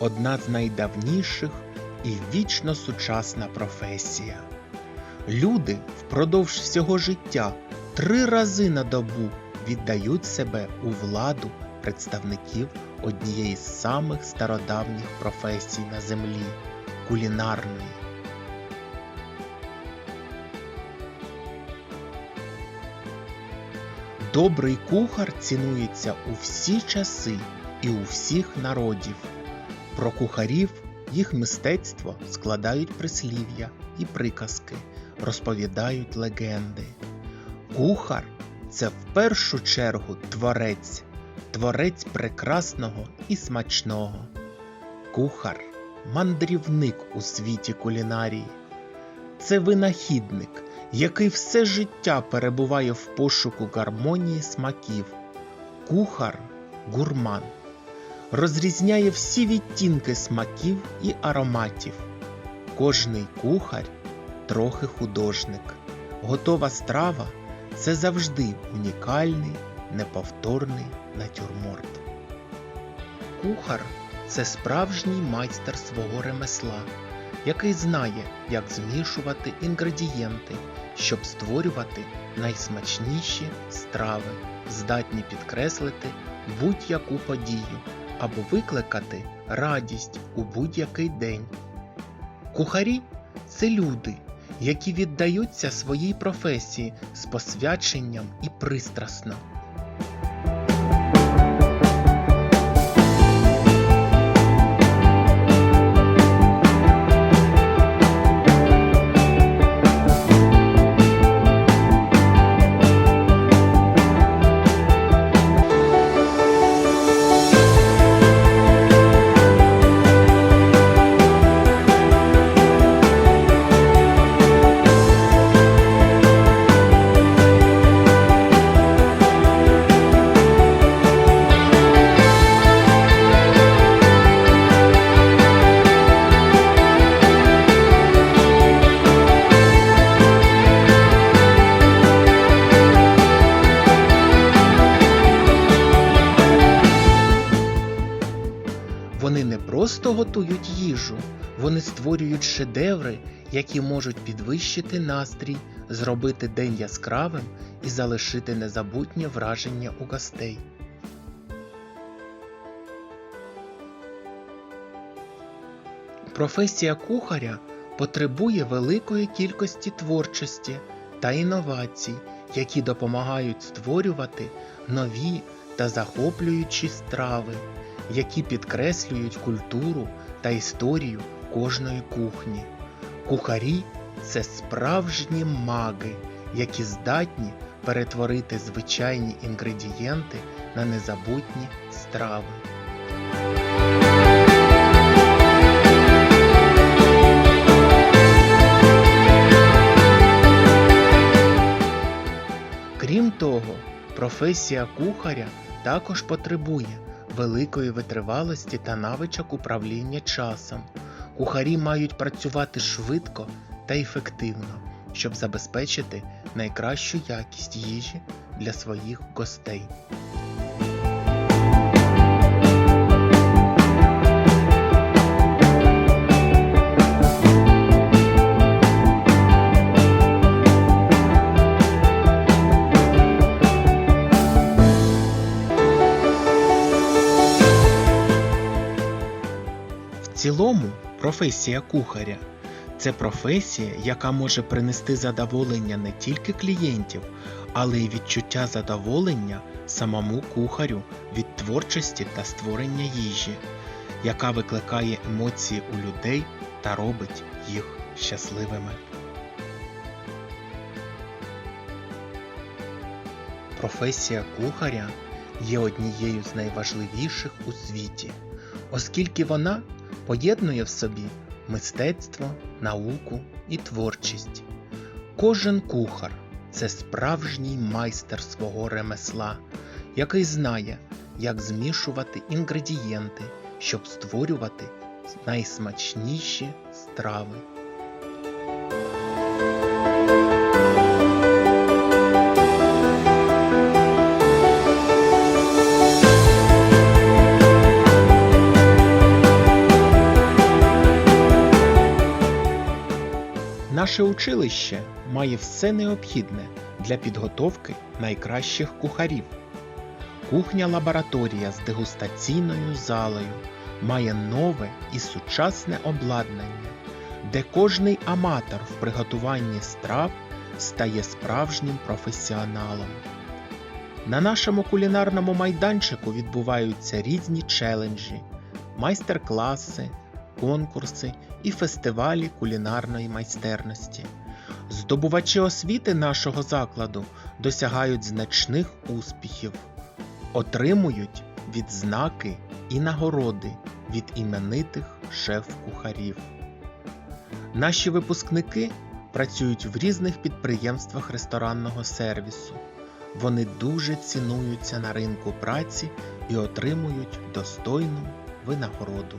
одна з найдавніших і вічно сучасна професія. Люди впродовж всього життя три рази на добу віддають себе у владу представників однієї з самих стародавніх професій на землі кулінарної. Добрий кухар цінується у всі часи і у всіх народів. Про кухарів їх мистецтво складають прислів'я і приказки, розповідають легенди. Кухар це в першу чергу творець, творець прекрасного і смачного. Кухар мандрівник у світі кулінарії. Це винахідник, який все життя перебуває в пошуку гармонії смаків. Кухар гурман розрізняє всі відтінки смаків і ароматів. Кожний кухар трохи художник. Готова страва це завжди унікальний, неповторний натюрморт. Кухар це справжній майстер свого ремесла, який знає, як змішувати інгредієнти, щоб створювати найсмачніші страви, здатні підкреслити будь-яку подію або викликати радість у будь-який день. Кухарі це люди, які віддаються своїй професії з посвяченням і пристрасно. Просто готують їжу, вони створюють шедеври, які можуть підвищити настрій, зробити день яскравим і залишити незабутнє враження у гостей. Професія кухаря потребує великої кількості творчості та інновацій, які допомагають створювати нові та захоплюючі страви, які підкреслюють культуру та історію кожної кухні. Кухарі це справжні маги, які здатні перетворити звичайні інгредієнти на незабутні страви. Крім того, професія кухаря також потребує великої витривалості та навичок управління часом. Кухарі мають працювати швидко та ефективно, щоб забезпечити найкращу якість їжі для своїх гостей. Цілому, професія кухаря це професія, яка може принести задоволення не тільки клієнтів, але й відчуття задоволення самому кухарю від творчості та створення їжі, яка викликає емоції у людей та робить їх щасливими. Професія кухаря є однією з найважливіших у світі, оскільки вона поєднує в собі мистецтво, науку і творчість. Кожен кухар це справжній майстер свого ремесла, який знає, як змішувати інгредієнти, щоб створювати найсмачніші страви. Наше училище має все необхідне для підготовки найкращих кухарів. Кухня-лабораторія з дегустаційною залою має нове і сучасне обладнання, де кожний аматор в приготуванні страв стає справжнім професіоналом. На нашому кулінарному майданчику відбуваються різні челенджі, майстер-класи, конкурси і фестивалі кулінарної майстерності. Здобувачі освіти нашого закладу досягають значних успіхів, отримують відзнаки і нагороди від іменитих шеф-кухарів. Наші випускники працюють в різних підприємствах ресторанного сервісу. Вони дуже цінуються на ринку праці і отримують достойну винагороду.